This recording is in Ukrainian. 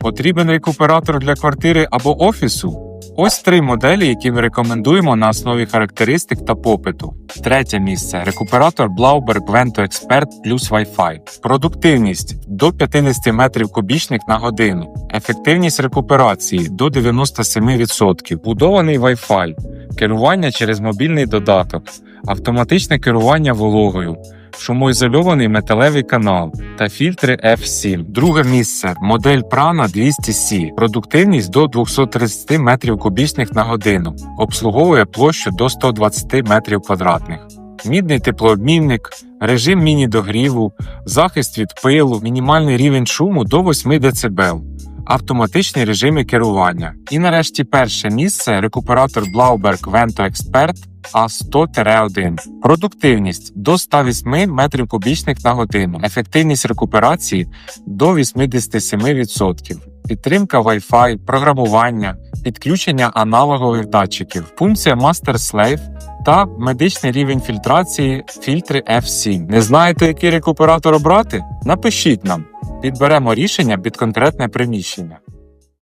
Потрібен рекуператор для квартири або офісу? Ось три моделі, які ми рекомендуємо на основі характеристик та попиту. Третє місце рекуператор Blauberg Vento Expert плюс Wi-Fi. Продуктивність до 50 метрів кубічних на годину. Ефективність рекуперації до 97%. Будований Wi-Fi. Керування через мобільний додаток. Автоматичне керування вологою. Шумоізольований металевий канал та фільтри F7. Друге місце модель Prana 200C. Продуктивність до 230 метрів кубічних на годину. Обслуговує площу до 120 метрів квадратних. Мідний теплообмінник, режим міні-догріву, захист від пилу, мінімальний рівень шуму до 8 дБ, автоматичні режими керування. І нарешті перше місце рекуператор Blauberg Vento Expert А100-1. Продуктивність до 108 метрів кубічних на годину. Ефективність рекуперації до 87%. Підтримка Wi-Fi, програмування, підключення аналогових датчиків, функція Master Slave та медичний рівень фільтрації фільтри F7. Не знаєте, який рекуператор обрати? Напишіть нам. Підберемо рішення під конкретне приміщення.